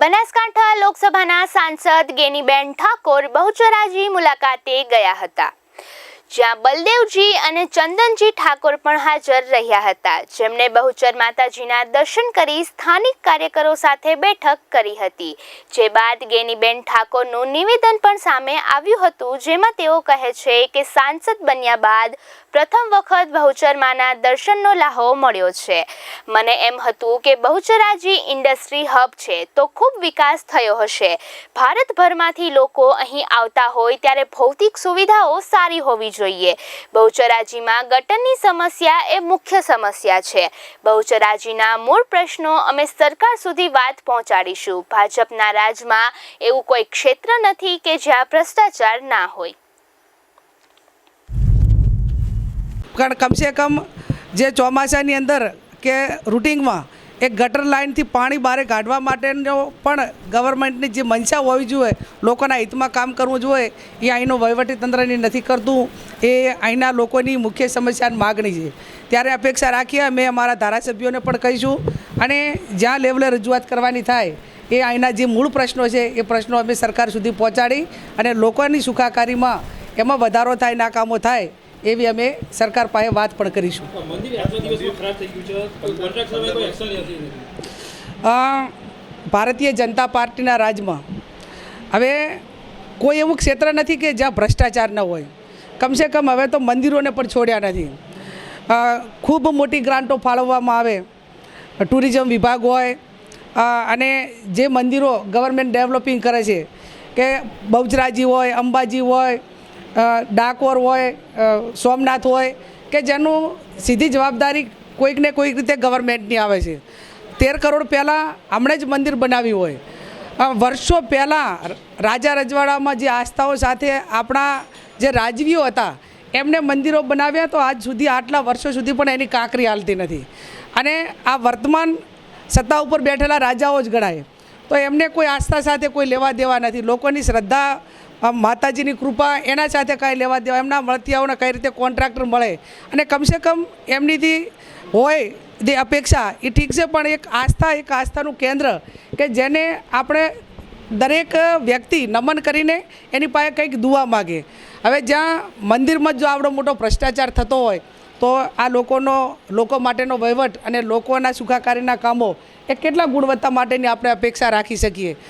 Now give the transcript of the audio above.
બનાસકાંઠા લોકસભાના સાંસદ ગેનીબેન ઠાકોર બહુચરાજી મુલાકાતે ગયા હતા. જ્યાં બલદેવજી અને ચંદનજી ઠાકોર પણ હાજર રહ્યા હતા જેમણે બહુચર માતાજીના દર્શન કરી સ્થાનિક કાર્યકરો સાથે બેઠક કરી હતી, જે બાદ ગેનીબેન ઠાકોરનું નિવેદન પણ સામે આવ્યું હતું, જેમાં તેઓ કહે છે કે સાંસદ બન્યા બાદ પ્રથમ વખત બહુચરમાના દર્શનનો લાહો મળ્યો છે. મને એમ હતું કે બહુચરાજી ઇન્ડસ્ટ્રી હબ છે, તો ખૂબ વિકાસ થયો હશે. ભારતભરમાંથી લોકો અહીં આવતા હોય ત્યારે ભૌતિક સુવિધાઓ સારી હોવી જોઈએ. બહુચરાજીમાં ગટરની સમસ્યા એ મુખ્ય સમસ્યા છે. બહુચરાજીના મૂળ પ્રશ્નો અમે સરકાર સુધી વાત પહોંચાડીશું. ભાજપના રાજમાં એવું કોઈ ક્ષેત્ર નથી કે જ્યાં ભ્રષ્ટાચાર ના હોય. કારણ કમસે કમ જે ચોમાસાની અંદર કે રૂટિંગમાં એક ગટર લાઇનથી પાણી બહાર કાઢવા માટેનો પણ ગવર્મેન્ટની જે મંશા હોવી જોઈએ, લોકોના હિતમાં કામ કરવું જોઈએ, એ અહીંનું વહીવટીતંત્રની નથી કરતું. એ અહીંના લોકોની મુખ્ય સમસ્યાની માગણી છે. ત્યારે અપેક્ષા રાખીએ અમે અમારા ધારાસભ્યોને પણ કહીશું અને જ્યાં લેવલે રજૂઆત કરવાની થાય, એ અહીંના જે મૂળ પ્રશ્નો છે, એ પ્રશ્નો અમે સરકાર સુધી પહોંચાડી અને લોકોની સુખાકારીમાં એમાં વધારો થાય નાકામો થાય એવી અમે સરકાર પાસે વાત પણ કરીશું. ભારતીય જનતા પાર્ટીના રાજમાં હવે કોઈ એવું ક્ષેત્ર નથી કે જ્યાં ભ્રષ્ટાચાર ન હોય. કમસે કમ હવે તો મંદિરોને પણ છોડ્યા નથી. ખૂબ મોટી ગ્રાન્ટો ફાળવવામાં આવે. ટુરિઝમ વિભાગ હોય અને જે મંદિરો ગવર્મેન્ટ ડેવલપિંગ કરે છે કે બહુચરાજી હોય અંબાજી હોય ડાકોર હોય સોમનાથ હોય, કે જેનું સીધી જવાબદારી કોઈકને કોઈક રીતે ગવર્મેન્ટની આવે છે. તેર કરોડ પહેલાં હમણાં જ મંદિર બનાવ્યું હોય. વર્ષો પહેલાં રાજા રજવાડામાં જે આસ્થાઓ સાથે આપણા જે રાજવીઓ હતા, એમને મંદિરો બનાવ્યા તો આજ સુધી આટલા વર્ષો સુધી પણ એની કાંકરી હાલતી નથી. અને આ વર્તમાન સત્તા ઉપર બેઠેલા રાજાઓ જ ગણાય. તો એમને કોઈ આસ્થા સાથે કોઈ લેવા દેવા નથી. લોકોની શ્રદ્ધા માતાજીની કૃપા એના સાથે કાંઈ લેવા દેવા, એમના મળતિયાઓને કઈ રીતે કોન્ટ્રાક્ટર મળે. અને કમસે કમ એમનીથી હોય જે અપેક્ષા, એ ઠીક છે, પણ એક આસ્થા, એક આસ્થાનું કેન્દ્ર કે જેને આપણે દરેક વ્યક્તિ નમન કરીને એની પાસે કંઈક દુવા માગે. હવે જ્યાં મંદિરમાં જો આવડો મોટો ભ્રષ્ટાચાર થતો હોય, તો આ લોકોનો, લોકો માટેનો વહીવટ અને લોકોના સુખાકારીના કામો એ કેટલા ગુણવત્તા માટેની આપણે અપેક્ષા રાખી શકીએ?